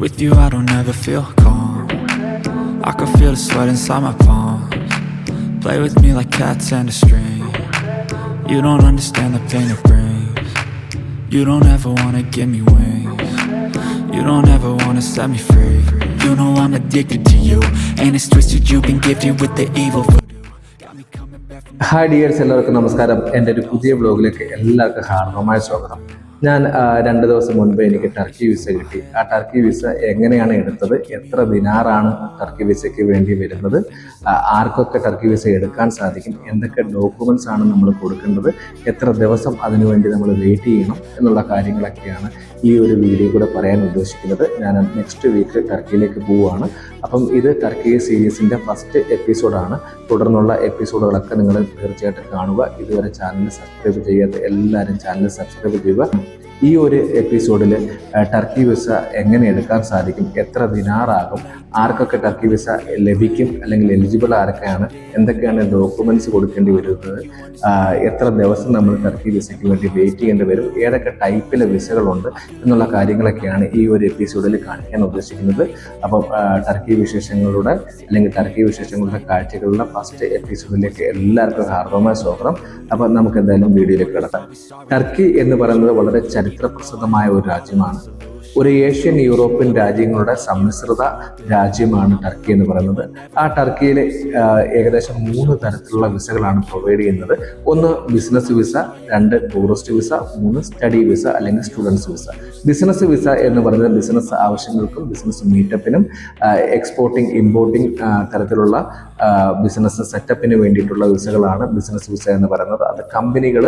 With you, I don't ever feel calm. I can feel the sweat inside my palms. Play with me like cats and a string. You don't understand the pain it brings. You don't ever wanna give me wings. You don't ever wanna set me free. You know I'm addicted to you. And it's twisted, you've been gifted with the evil voodoo. Got me coming hi dears എല്ലാവർക്കും നമസ്കാരം എന്റെ ഒരു പുതിയ ബ്ലോഗിലേക്ക് എല്ലാവർക്കും ഹാർദവമായ സ്വാഗതം ഞാൻ രണ്ട് ദിവസം മുൻപ് എനിക്ക് ടർക്കി വിസ കിട്ടി. ആ ടർക്കി വിസ എങ്ങനെയാണ് എടുത്തത്? എത്ര ദിനാറാണ് ടർക്കി വിസയ്ക്ക് വേണ്ടി വരുന്നത്? ആർക്കൊക്കെ ടർക്കി വിസ എടുക്കാൻ സാധിക്കും? എന്തൊക്കെ ഡോക്യുമെന്റ്സ് ആണ് നമ്മൾ കൊടുക്കേണ്ടത്? എത്ര ദിവസം അതിനുവേണ്ടി നമ്മൾ വെയിറ്റ് ചെയ്യണം? എന്നുള്ള കാര്യങ്ങളൊക്കെയാണ് ഈ ഒരു വീഡിയോ കൂടെ പറയാൻ ഉദ്ദേശിക്കുന്നത് ഞാൻ നെക്സ്റ്റ് വീക്ക് ടർക്കിയിലേക്ക് പോവുകയാണ്. അപ്പം ഇത് ടർക്കി സീരീസിന്റെ ഫസ്റ്റ് എപ്പിസോഡാണ് തുടർന്നുള്ള എപ്പിസോഡുകളൊക്കെ നിങ്ങൾ തീർച്ചയായിട്ടും കാണുക. ഇതുവരെ ചാനൽ സബ്സ്ക്രൈബ് ചെയ്യാത്ത എല്ലാവരും ചാനൽ സബ്സ്ക്രൈബ് ചെയ്യുക. ഈ ഒരു എപ്പിസോഡിൽ ടർക്കി വിസ എങ്ങനെ എടുക്കാൻ സാധിക്കും എത്ര ദിനാറാകും ആർക്കൊക്കെ ടർക്കി വിസ ലഭിക്കും അല്ലെങ്കിൽ എലിജിബിൾ ആരൊക്കെയാണ് എന്തൊക്കെയാണ് ഡോക്യുമെന്റ്സ് കൊടുക്കേണ്ടി വരുന്നത് എത്ര ദിവസം നമ്മൾ ടർക്കി വിസയ്ക്ക് വേണ്ടി വെയിറ്റ് ചെയ്യേണ്ടി വരും ഏതൊക്കെ ടൈപ്പിലെ വിസകളുണ്ട് എന്നുള്ള കാര്യങ്ങളൊക്കെയാണ് ഈ ഒരു എപ്പിസോഡിൽ കാണിക്കാൻ ഉദ്ദേശിക്കുന്നത്. അപ്പം ടർക്കി വിശേഷങ്ങളുടെ അല്ലെങ്കിൽ ടർക്കി വിശേഷങ്ങളുടെ കാഴ്ചകളുടെ ഫസ്റ്റ് എപ്പിസോഡിലേക്ക് എല്ലാവർക്കും ഹാർദവമായ സ്വാഗതം. അപ്പം നമുക്ക് എന്തായാലും വീഡിയോയിലേക്ക് കിടക്കാം. ടർക്കി എന്ന് പറയുന്നത് വളരെ ചരിത്രപ്രസിദ്ധമായ ഒരു രാജ്യമാണ്. ഒരു ഏഷ്യൻ യൂറോപ്യൻ രാജ്യങ്ങളുടെ സമ്മിശ്രിത രാജ്യമാണ് ടർക്കി എന്ന് പറയുന്നത്. ആ ടർക്കിയിൽ ഏകദേശം മൂന്ന് തരത്തിലുള്ള വിസകളാണ് പ്രൊവൈഡ് ചെയ്യുന്നത്. ഒന്ന് ബിസിനസ് വിസ രണ്ട് ടൂറിസ്റ്റ് വിസ മൂന്ന് സ്റ്റഡി വിസ അല്ലെങ്കിൽ സ്റ്റുഡൻസ് വിസ ബിസിനസ് വിസ എന്ന് പറയുന്നത് ബിസിനസ് ആവശ്യങ്ങൾക്കും ബിസിനസ് മീറ്റപ്പിനും എക്സ്പോർട്ടിംഗ് ഇമ്പോർട്ടിംഗ് തരത്തിലുള്ള ബിസിനസ് സെറ്റപ്പിന് വേണ്ടിയിട്ടുള്ള വിസകളാണ് ബിസിനസ് വിസ എന്ന് പറയുന്നത്. അത് കമ്പനികൾ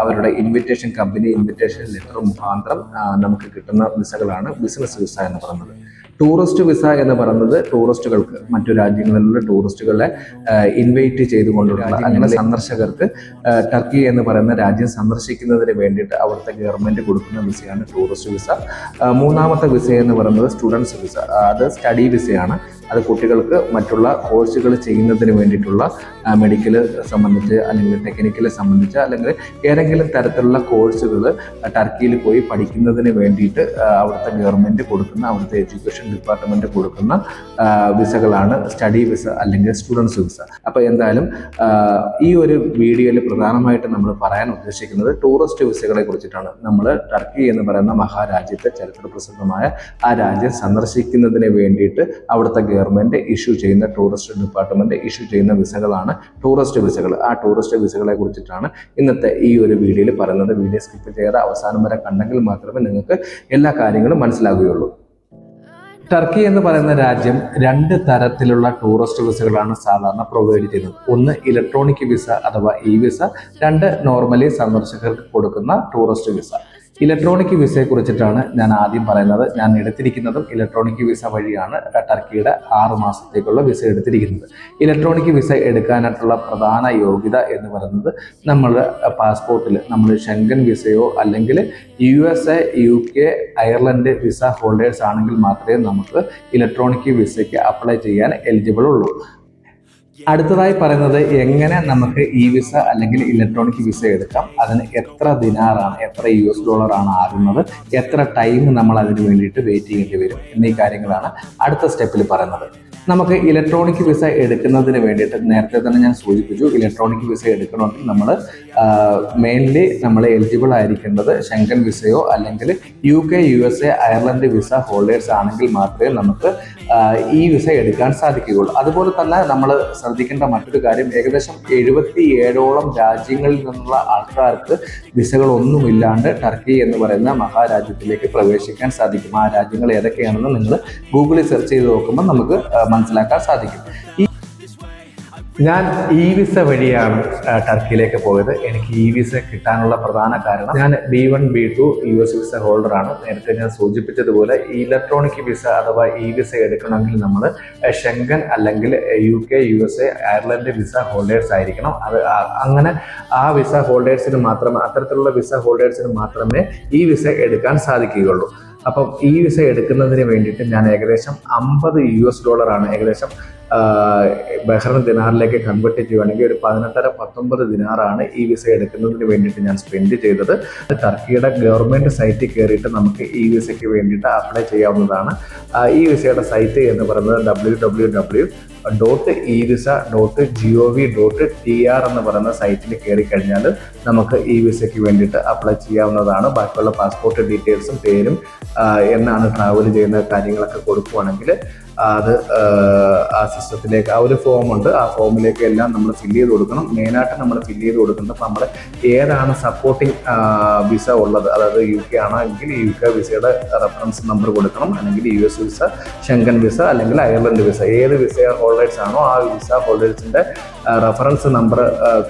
അവരുടെ ഇൻവിറ്റേഷൻ കമ്പനി ഇൻവിറ്റേഷൻ ലെറ്റർ മുഖാന്തരം നമുക്ക് കിട്ടുന്ന വിസകളാണ് ബിസിനസ് വിസ എന്ന് പറയുന്നത്. ടൂറിസ്റ്റ് വിസ എന്ന് പറയുന്നത് ടൂറിസ്റ്റുകൾക്ക് മറ്റു രാജ്യങ്ങളിലുള്ള ടൂറിസ്റ്റുകളെ ഇൻവൈറ്റ് ചെയ്തുകൊണ്ടുള്ള അങ്ങനെ സന്ദർശകർക്ക് ടർക്കി എന്ന് പറയുന്ന രാജ്യം സന്ദർശിക്കുന്നതിന് വേണ്ടിയിട്ട് അവിടുത്തെ ഗവൺമെന്റ് കൊടുക്കുന്ന വിസയാണ് ടൂറിസ്റ്റ് വിസ മൂന്നാമത്തെ വിസ എന്ന് പറയുന്നത് സ്റ്റുഡൻസ് വിസ അത് സ്റ്റഡി വിസയാണ് അത് കുട്ടികൾക്ക് മറ്റുള്ള കോഴ്സുകൾ ചെയ്യുന്നതിന് വേണ്ടിയിട്ടുള്ള മെഡിക്കൽ സംബന്ധിച്ച് അല്ലെങ്കിൽ ടെക്നിക്കൽ സംബന്ധിച്ച് അല്ലെങ്കിൽ ഏതെങ്കിലും തരത്തിലുള്ള കോഴ്സുകൾ ടർക്കിയിൽ പോയി പഠിക്കുന്നതിന് വേണ്ടിയിട്ട് അവിടുത്തെ ഗവൺമെന്റ് കൊടുക്കുന്ന അവിടുത്തെ എഡ്യൂക്കേഷൻ ഡിപ്പാർട്ട്മെന്റ് കൊടുക്കുന്ന വിസകളാണ് സ്റ്റഡി വിസ അല്ലെങ്കിൽ സ്റ്റുഡൻസ് വിസ അപ്പോൾ എന്തായാലും ഈ ഒരു വീഡിയോയിൽ പ്രധാനമായിട്ട് നമ്മൾ പറയാൻ ഉദ്ദേശിക്കുന്നത് ടൂറിസ്റ്റ് വിസകളെ കുറിച്ചിട്ടാണ്. നമ്മൾ ടർക്കി എന്ന് പറയുന്ന മഹാരാജ്യത്തെ ചരിത്രപ്രസിദ്ധമായ ആ രാജ്യം സന്ദർശിക്കുന്നതിന് വേണ്ടിയിട്ട് അവിടുത്തെ ഗവൺമെന്റ് ഇഷ്യൂ ചെയ്യുന്ന ടൂറിസ്റ്റ് ഡിപ്പാർട്ട്മെന്റ് ഇഷ്യൂ ചെയ്യുന്ന വിസകളാണ് ടൂറിസ്റ്റ് വിസകൾ. ആ ടൂറിസ്റ്റ് വിസകളെ കുറിച്ചിട്ടാണ് ഇന്നത്തെ ഈ ഒരു വീഡിയോയിൽ പറയുന്നത്. വീഡിയോ സ്കിപ്പ് ചെയ്യാതെ അവസാനം വരെ കണ്ടെങ്കിൽ മാത്രമേ നിങ്ങൾക്ക് എല്ലാ കാര്യങ്ങളും മനസ്സിലാകുകയുള്ളൂ ടർക്കി എന്ന് പറയുന്ന രാജ്യം രണ്ട് തരത്തിലുള്ള ടൂറിസ്റ്റ് വിസകളാണ് സാധാരണ പ്രൊവൈഡ് ചെയ്യുന്നത്. ഒന്ന് ഇലക്ട്രോണിക് വിസ അഥവാ ഇ വിസ രണ്ട് നോർമലി സന്ദർശകർക്ക് കൊടുക്കുന്ന ടൂറിസ്റ്റ് വിസ ഇലക്ട്രോണിക് വിസയെ കുറിച്ചിട്ടാണ് ഞാൻ ആദ്യം പറയുന്നത്. ഞാൻ എടുത്തിരിക്കുന്നതും ഇലക്ട്രോണിക് വിസ വഴിയാണ് ടർക്കിയുടെ ആറ് മാസത്തേക്കുള്ള വിസ എടുത്തിരിക്കുന്നത്. ഇലക്ട്രോണിക് വിസ എടുക്കാനായിട്ടുള്ള പ്രധാന യോഗ്യത എന്ന് പറയുന്നത് നമ്മൾ പാസ്പോർട്ടിൽ നമ്മൾ ഷെങ്കൻ വിസയോ അല്ലെങ്കിൽ U S A U K Ireland visa holders ആണെങ്കിൽ മാത്രമേ നമുക്ക് ഇലക്ട്രോണിക് വിസയ്ക്ക് അപ്ലൈ ചെയ്യാൻ എലിജിബിൾ ഉള്ളൂ. അടുത്തതായി പറയുന്നത് എങ്ങനെ നമുക്ക് ഇ വിസ അല്ലെങ്കിൽ ഇലക്ട്രോണിക് വിസ എടുക്കാം? അതിന് എത്ര ദിനാറാണ് എത്ര യു എസ് ഡോളർ ആണ് ആകുന്നത് എത്ര ടൈം നമ്മൾ അതിന് വേണ്ടിയിട്ട് വെയിറ്റ് ചെയ്യേണ്ടി വരും എന്നീ കാര്യങ്ങളാണ് അടുത്ത സ്റ്റെപ്പിൽ പറയുന്നത്. നമുക്ക് ഇലക്ട്രോണിക് വിസ എടുക്കുന്നതിന് വേണ്ടിയിട്ട് നേരത്തെ തന്നെ ഞാൻ സൂചിപ്പിച്ചു ഇലക്ട്രോണിക് വിസ എടുക്കണമെങ്കിൽ നമ്മൾ മെയിൻലി നമ്മൾ എലിജിബിൾ ആയിരിക്കേണ്ടത് ഷെങ്കൻ വിസയോ അല്ലെങ്കിൽ U K U S A Ireland visa holders ആണെങ്കിൽ മാത്രമേ നമുക്ക് ഈ വിസ എടുക്കാൻ സാധിക്കുകയുള്ളൂ. അതുപോലെ തന്നെ നമ്മൾ ശ്രദ്ധിക്കേണ്ട മറ്റൊരു കാര്യം ഏകദേശം എഴുപത്തി ഏഴോളം രാജ്യങ്ങളിൽ നിന്നുള്ള ആൾക്കാർക്ക് വിസകളൊന്നുമില്ലാണ്ട് ടർക്കി എന്ന് പറയുന്ന മഹാരാജ്യത്തിലേക്ക് പ്രവേശിക്കാൻ സാധിക്കും. ആ രാജ്യങ്ങൾ ഏതൊക്കെയാണെന്ന് നിങ്ങൾ ഗൂഗിളിൽ സെർച്ച് ചെയ്ത് നോക്കുമ്പോൾ നമുക്ക് മനസ്സിലാക്കാൻ സാധിക്കും. ഈ ഞാൻ ഇ വിസ വഴിയാണ് ടർക്കിയിലേക്ക് പോയത്. എനിക്ക് ഇ വിസ കിട്ടാനുള്ള പ്രധാന കാരണം ഞാൻ B one B two U S visa ഹോൾഡറാണ് നേരത്തെ ഞാൻ സൂചിപ്പിച്ചതുപോലെ ഇലക്ട്രോണിക് വിസ അഥവാ ഇ വിസ എടുക്കണമെങ്കിൽ നമ്മൾ ഷെങ്കൻ അല്ലെങ്കിൽ U K U S A Ireland visa holders ആയിരിക്കണം. അത് അങ്ങനെ ആ വിസ ഹോൾഡേഴ്സിന് മാത്രമേ അത്തരത്തിലുള്ള വിസ ഹോൾഡേഴ്സിന് മാത്രമേ ഈ വിസ എടുക്കാൻ സാധിക്കുകയുള്ളൂ. അപ്പം ഈ വിസ എടുക്കുന്നതിന് വേണ്ടിയിട്ട് ഞാൻ ഏകദേശം അമ്പത് യു എസ് ഡോളറാണ് ഏകദേശം ബഹ്റൈൻ ദിനാറിലേക്ക് കൺവേർട്ട് ചെയ്യുകയാണെങ്കിൽ ഒരു പതിനെട്ടര പത്തൊമ്പത് ദിനാറാണ് ഈ വിസ എടുക്കുന്നതിന് വേണ്ടിയിട്ട് ഞാൻ സ്പെൻഡ് ചെയ്തത്. ടർക്കിയുടെ ഗവൺമെന്റ് സൈറ്റിൽ കയറിയിട്ട് നമുക്ക് ഈ വിസയ്ക്ക് വേണ്ടിയിട്ട് അപ്ലൈ ചെയ്യാവുന്നതാണ്. ഈ വിസയുടെ സൈറ്റ് എന്ന് പറയുന്നത് W W W dot E visa dot G O V dot T R എന്ന് പറയുന്ന സൈറ്റിൽ കയറി കഴിഞ്ഞാൽ നമുക്ക് ഇ വിസയ്ക്ക് വേണ്ടിയിട്ട് അപ്ലൈ ചെയ്യാവുന്നതാണ്. ബാക്കിയുള്ള പാസ്പോർട്ട് ഡീറ്റെയിൽസും പേരും എന്നാണ് ട്രാവൽ ചെയ്യുന്ന കാര്യങ്ങളൊക്കെ കൊടുക്കുവാണെങ്കിൽ അത് ആ, സിസ്റ്റത്തിലേക്ക് ആ ഒരു ഫോം ഉണ്ട്. ആ ഫോമിലേക്ക് എല്ലാം നമ്മൾ ഫില്ല് ചെയ്ത് കൊടുക്കണം. മെയിനായിട്ട് നമ്മൾ ഫില്ല് ചെയ്ത് കൊടുക്കുന്നത് നമ്മൾ ഏതാണ് സപ്പോർട്ടിംഗ് വിസ ഉള്ളത്. അതായത് യു കെ ആണെങ്കിൽ യു കെ വിസയുടെ റെഫറൻസ് നമ്പർ കൊടുക്കണം. അല്ലെങ്കിൽ U S visa Schengen visa അല്ലെങ്കിൽ അയർലൻഡ് വിസ ഏത് വിസ ഹോൾഡേഴ്സ് ആണോ ആ വിസ ഹോൾഡേഴ്സിന്റെ റഫറൻസ് നമ്പർ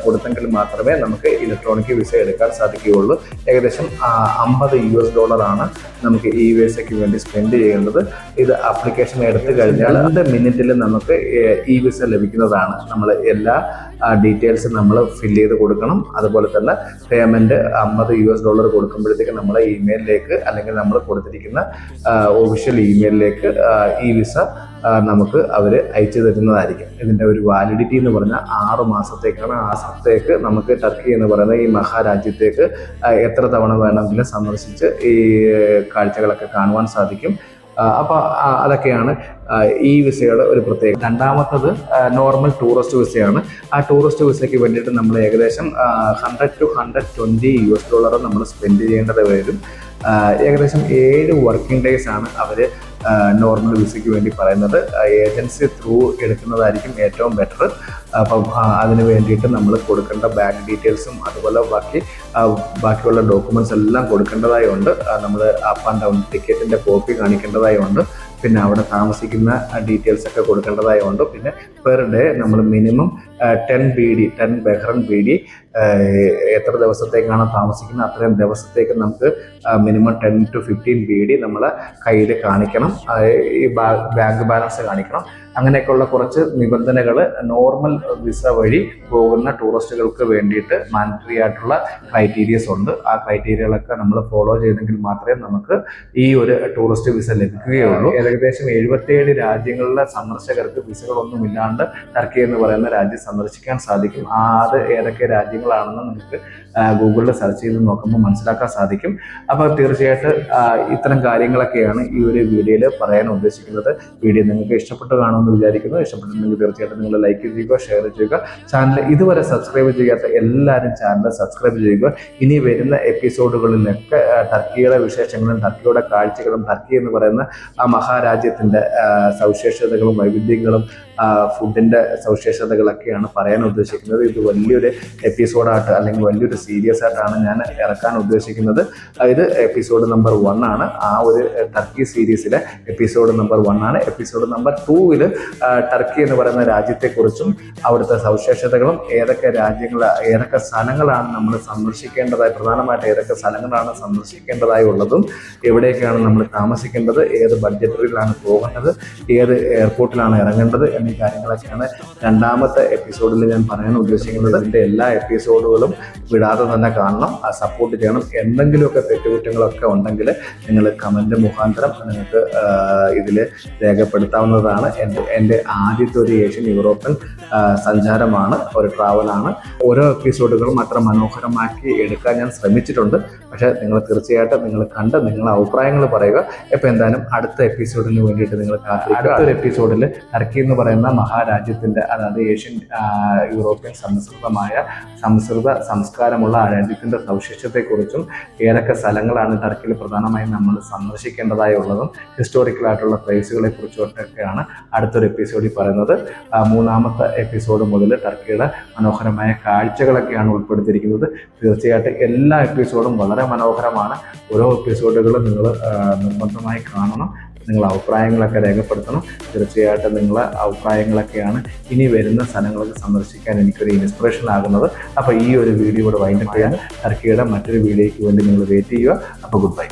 കൊടുത്തെങ്കിൽ മാത്രമേ നമുക്ക് ഇലക്ട്രോണിക് വിസ എടുക്കാൻ സാധിക്കുകയുള്ളൂ. ഏകദേശം അമ്പത് യു എസ് ഡോളറാണ് നമുക്ക് ഈ വിസയ്ക്ക് വേണ്ടി സ്പെൻഡ് ചെയ്യേണ്ടത്. ഇത് അപ്ലിക്കേഷൻ എടുത്തു കഴിഞ്ഞാൽ രണ്ട് മിനിറ്റിൽ നമുക്ക് ഇ വിസ ലഭിക്കുന്നതാണ്. നമ്മൾ എല്ലാ ഡീറ്റെയിൽസും നമ്മൾ ഫിൽ ചെയ്ത് കൊടുക്കണം. അതുപോലെ തന്നെ പേയ്മെന്റ് അമ്പത് യു എസ് ഡോളർ കൊടുക്കുമ്പോഴത്തേക്ക് നമ്മളെ ഇമെയിലിലേക്ക് അല്ലെങ്കിൽ നമ്മൾ കൊടുത്തിരിക്കുന്ന ഒഫീഷ്യൽ ഇമെയിലിലേക്ക് ഇ വിസ നമുക്ക് അവർ അയച്ചു തരുന്നതായിരിക്കും. ഇതിന്റെ ഒരു വാലിഡിറ്റി എന്ന് പറഞ്ഞാൽ ആറ് മാസത്തേക്കാണ് ആ സത്തേക്ക് നമുക്ക് ടർക്കി എന്ന് പറയുന്ന ഈ മഹാരാജ്യത്തേക്ക് എത്ര തവണ വേണമെങ്കിലും സന്ദർശിച്ച് ഈ കാഴ്ചകളൊക്കെ കാണുവാൻ സാധിക്കും. അപ്പോൾ അതൊക്കെയാണ് ഈ വിസയുടെ ഒരു പ്രത്യേകത. രണ്ടാമത്തത് നോർമൽ ടൂറിസ്റ്റ് വിസയാണ് ആ ടൂറിസ്റ്റ് വിസയ്ക്ക് വേണ്ടിയിട്ട് നമ്മൾ ഏകദേശം hundred to hundred twenty U S dollar നമ്മൾ സ്പെൻഡ് ചെയ്യേണ്ടത് വരും. ഏകദേശം ഏഴ് വർക്കിംഗ് ഡേയ്സ് ആണ് അവർ നോർമൽ വിസയ്ക്ക് വേണ്ടി പറയുന്നത്. ഏജൻസി ത്രൂ എടുക്കുന്നതായിരിക്കും ഏറ്റവും ബെറ്റർ അപ്പം അതിന് വേണ്ടിയിട്ട് നമ്മൾ കൊടുക്കേണ്ട ബാങ്ക് ഡീറ്റെയിൽസും അതുപോലെ ബാക്കി ബാക്കിയുള്ള ഡോക്യുമെന്റ്സ് എല്ലാം കൊടുക്കേണ്ടതായി ഉണ്ട്. നമ്മൾ അപ്പ് ആൻഡ് ഡൗൺ ടിക്കറ്റിന്റെ കോപ്പി കാണിക്കേണ്ടതായി ഉണ്ട്. പിന്നെ അവിടെ താമസിക്കുന്ന ഡീറ്റെയിൽസ് ഒക്കെ കൊടുക്കേണ്ടതായി ഉണ്ട്. പിന്നെ പെർ ഡേ നമ്മൾ minimum ten B D ten Bahrain B D എത്ര ദിവസത്തേക്കാണ് താമസിക്കുന്നത് അത്രയും ദിവസത്തേക്ക് നമുക്ക് minimum ten to fifteen B D നമ്മൾ കയ്യിൽ കാണിക്കണം. ഈ ബാങ്ക് ബാലൻസ് കാണിക്കണം. അങ്ങനെയൊക്കെയുള്ള കുറച്ച് നിബന്ധനകൾ നോർമൽ വിസ വഴി പോകുന്ന ടൂറിസ്റ്റുകൾക്ക് വേണ്ടിയിട്ട് മാൻഡറി ആയിട്ടുള്ള ക്രൈറ്റീരിയസ് ഉണ്ട്. ആ ക്രൈറ്റീരിയകളൊക്കെ നമ്മൾ ഫോളോ ചെയ്തെങ്കിൽ മാത്രമേ നമുക്ക് ഈ ഒരു ടൂറിസ്റ്റ് വിസ ലഭിക്കുകയുള്ളൂ. ഏകദേശം എഴുപത്തിയേഴ് രാജ്യങ്ങളിലെ സന്ദർശകർക്ക് വിസകളൊന്നും ഇല്ലാണ്ട് ടർക്കി എന്ന് പറയുന്ന രാജ്യം സന്ദർശിക്കാൻ സാധിക്കും. ആ അത് ഏതൊക്കെ രാജ്യങ്ങളാണെന്ന് നമുക്ക് ഗൂഗിളിൽ സെർച്ച് ചെയ്ത് നോക്കുമ്പോൾ മനസ്സിലാക്കാൻ സാധിക്കും. അപ്പോൾ തീർച്ചയായിട്ടും ഇത്തരം കാര്യങ്ങളൊക്കെയാണ് ഈ ഒരു വീഡിയോയിൽ പറയാൻ ഉദ്ദേശിക്കുന്നത്. വീഡിയോ നിങ്ങൾക്ക് ഇഷ്ടപ്പെട്ട് കാണുമെന്ന് വിചാരിക്കുന്നു. ഇഷ്ടപ്പെട്ടിട്ടുണ്ടെങ്കിൽ തീർച്ചയായിട്ടും നിങ്ങൾ ലൈക്ക് ചെയ്യുക ഷെയർ ചെയ്യുക. ചാനൽ ഇതുവരെ സബ്സ്ക്രൈബ് ചെയ്യാത്ത എല്ലാവരും ചാനൽ സബ്സ്ക്രൈബ് ചെയ്യുക. ഇനി വരുന്ന എപ്പിസോഡുകളിലൊക്കെ ടർക്കിയുടെ വിശേഷങ്ങളും ടർക്കിയുടെ കാഴ്ചകളും ടർക്കി എന്ന് പറയുന്ന ആ മഹാരാജ്യത്തിന്റെ സവിശേഷതകളും വൈവിധ്യങ്ങളും ഫുഡിന്റെ സവിശേഷതകളൊക്കെയാണ് പറയാൻ ഉദ്ദേശിക്കുന്നത്. ഇത് വലിയൊരു എപ്പിസോഡായിട്ട് അല്ലെങ്കിൽ വലിയൊരു സീരിയസ് ആയിട്ടാണ് ഞാൻ ഇറക്കാൻ ഉദ്ദേശിക്കുന്നത്. ഇത് എപ്പിസോഡ് നമ്പർ വൺ ആണ്. ആ ഒരു ടർക്കി സീരീസിലെ എപ്പിസോഡ് നമ്പർ വൺ ആണ്. എപ്പിസോഡ് നമ്പർ ടൂവിൽ ടർക്കി എന്ന് പറയുന്ന രാജ്യത്തെക്കുറിച്ചും അവിടുത്തെ സവിശേഷതകളും ഏതൊക്കെ രാജ്യങ്ങൾ ഏതൊക്കെ സ്ഥലങ്ങളാണ് നമ്മൾ സന്ദർശിക്കേണ്ടതായി പ്രധാനമായിട്ട് ഏതൊക്കെ സ്ഥലങ്ങളാണ് സന്ദർശിക്കേണ്ടതായി ഉള്ളതും എവിടെയൊക്കെയാണ് നമ്മൾ താമസിക്കേണ്ടത് ഏത് ബഡ്ജറ്റിലാണ് പോകേണ്ടത് ഏത് എയർപോർട്ടിലാണ് ഇറങ്ങേണ്ടത് എന്നീ കാര്യങ്ങളൊക്കെയാണ് രണ്ടാമത്തെ എപ്പിസോഡിൽ ഞാൻ പറയാൻ ഉദ്ദേശിക്കുന്നത് അതിന്റെ എല്ലാ എപ്പിസോഡുകളും വിടാതെ തന്നെ കാണണം. സപ്പോർട്ട് ചെയ്യണം. എന്തെങ്കിലുമൊക്കെ തെറ്റുകുറ്റങ്ങളൊക്കെ ഉണ്ടെങ്കിൽ നിങ്ങൾ കമന്റ് മുഖാന്തരം നിങ്ങൾക്ക് ഇതിൽ രേഖപ്പെടുത്താവുന്നതാണ്. എന്റെ എന്റെ ആദ്യത്തെ ഒരു ഏഷ്യൻ യൂറോപ്യൻ സഞ്ചാരമാണ് ഒരു ട്രാവലാണ് ഓരോ എപ്പിസോഡുകളും അത്ര മനോഹരമാക്കി എടുക്കാൻ ഞാൻ ശ്രമിച്ചിട്ടുണ്ട്. പക്ഷേ നിങ്ങൾ തീർച്ചയായിട്ടും നിങ്ങൾ കണ്ട് നിങ്ങളുടെ അഭിപ്രായങ്ങൾ പറയുക. ഇപ്പം എന്തായാലും അടുത്ത എപ്പിസോഡിന് വേണ്ടിയിട്ട് നിങ്ങൾ അടുത്തൊരു എപ്പിസോഡിൽ ടർക്കി എന്ന് പറയുന്ന മഹാരാജ്യത്തിന്റെ അതായത് ഏഷ്യൻ ആ, യൂറോപ്യൻ സംസ്കൃതമായ സംസ്കൃത സംസ്കാരമുള്ള ആ രാജ്യത്തിന്റെ സവിശേഷത്തെക്കുറിച്ചും ഏതൊക്കെ സ്ഥലങ്ങളാണ് ടർക്കിയിൽ പ്രധാനമായും നമ്മൾ സന്ദർശിക്കേണ്ടതായി ഉള്ളതും ഹിസ്റ്റോറിക്കലായിട്ടുള്ള പ്ലേസുകളെ കുറിച്ചൊക്കെയാണ് അടുത്തൊരു എപ്പിസോഡിൽ പറയുന്നത്. മൂന്നാമത്തെ എപ്പിസോഡ് മുതൽ ടർക്കിയുടെ മനോഹരമായ കാഴ്ചകളൊക്കെയാണ് ഉൾപ്പെടുത്തിയിരിക്കുന്നത്. തീർച്ചയായിട്ടും എല്ലാ എപ്പിസോഡും വളരെ മനോഹരമാണ്. ഓരോ എപ്പിസോഡുകളും നിങ്ങൾ നിർബന്ധമായി കാണണം. നിങ്ങൾ അഭിപ്രായങ്ങളൊക്കെ രേഖപ്പെടുത്തണം. തീർച്ചയായിട്ടും നിങ്ങളെ അഭിപ്രായങ്ങളൊക്കെയാണ് ഇനി വരുന്ന സ്ഥലങ്ങളൊക്കെ സന്ദർശിക്കാൻ എനിക്കൊരു ഇൻസ്പിറേഷൻ ആകുന്നത്. അപ്പോൾ ഈ ഒരു വീഡിയോ കൂടെ വൈൻഡപ്പ് ചെയ്യാൻ ടർക്കിയുടെ മറ്റൊരു വീഡിയോയ്ക്ക് വേണ്ടി നിങ്ങൾ വെയിറ്റ് ചെയ്യുക. അപ്പോൾ ഗുഡ് ബൈ